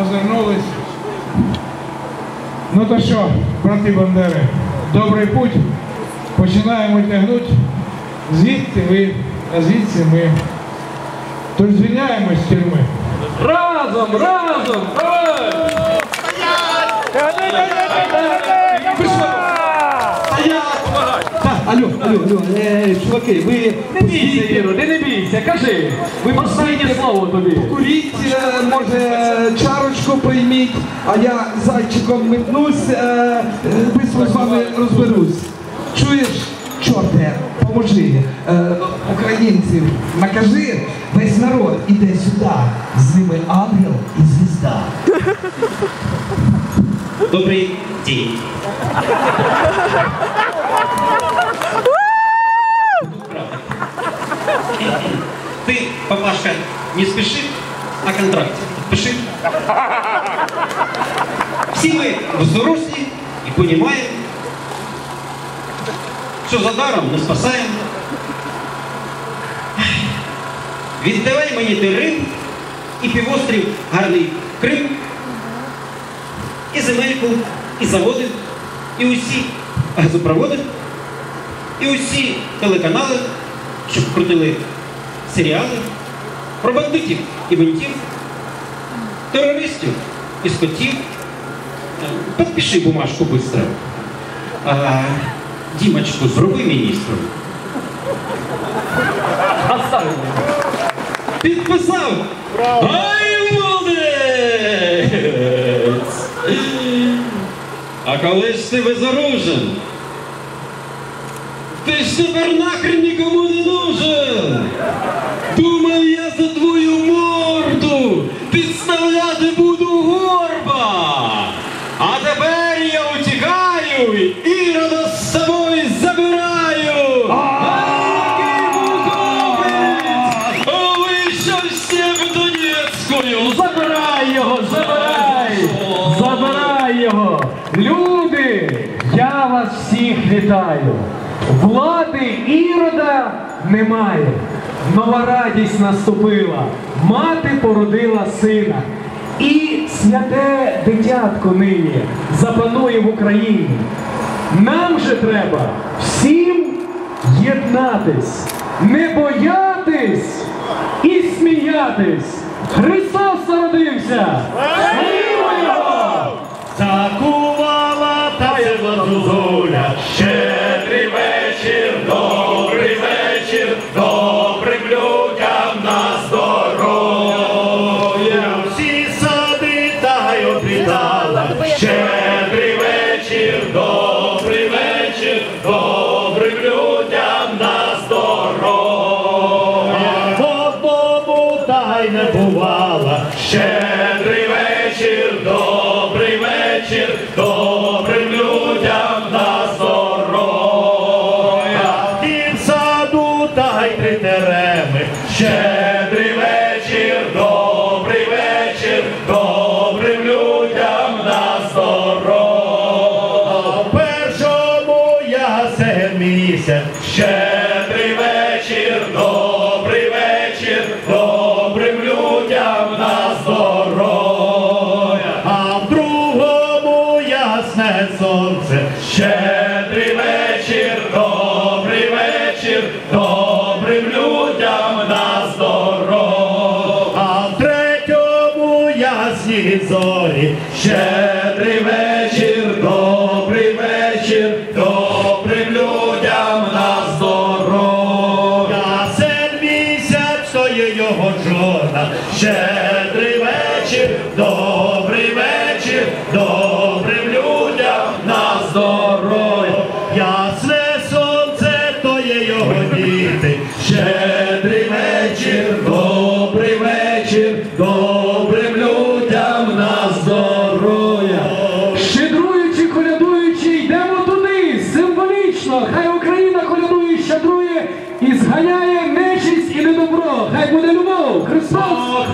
озирнулись. Ну то що, брати Бандери, добрий путь. Починаємо тягнути. Звідти ви, а звідси ми. Тож звільняємось з тюрми. Разом, разом! Алло, алло, алло, е, чуваки, ви Не бійся, Іро, ти не бійся, кажи. Ви Останнє слово тобі. Куріть, е, може, чарочку прийміть, а я зайчиком метнусь, е, бистро з вами розберусь. Чуєш, чорте, поможи, е, українців, накажи, весь народ іде сюди, з ними ангел і звізда. Добрый день. Ты, папашка, не спеши, а контракт подпиши. Все мы взрослые и понимаем, что за даром не спасаем. Віддавай мені ти Рим і півострів гарний Крим, і земельку, і заводи, і усі газопроводи, і усі телеканали, щоб крутили серіали про бандитів і бунтів, терористів і скотів. Підпиши бумажку. А, Дімочку, зроби міністром. Підписав! Ай, молодець! А коли ж ти безоружен? Ти ж тепер нахрен нікому не нужен! Думав я за твою буду горба! А тепер я утікаю і Ірода з собою забираю! Який муховець! А ви що всі в Донецькою? Забирай його, забирай! Забирай його! Люди, я вас всіх вітаю! Влади ірода немає. Нова радість наступила. Мати породила сина. І святе дитятко нині запанує в Україні. Нам же треба всім єднатись, не боятись і сміятись. Христос народився! Бувала, щедрий вечір, добрий вечір, добрим людям на здоров'я. І в саду та й три тереми, зорі, щедрий вечір, добрий вечір, добрим людям на здоров'я. Ясен місяць, то його жона, щедрий вечір, добрий вечір, добрим людям на здоров'я. Ясне сонце, то є його діти, щедрий вечір, добрий вечір, добрим і нечість і недобро. Хай буде любов. Христос.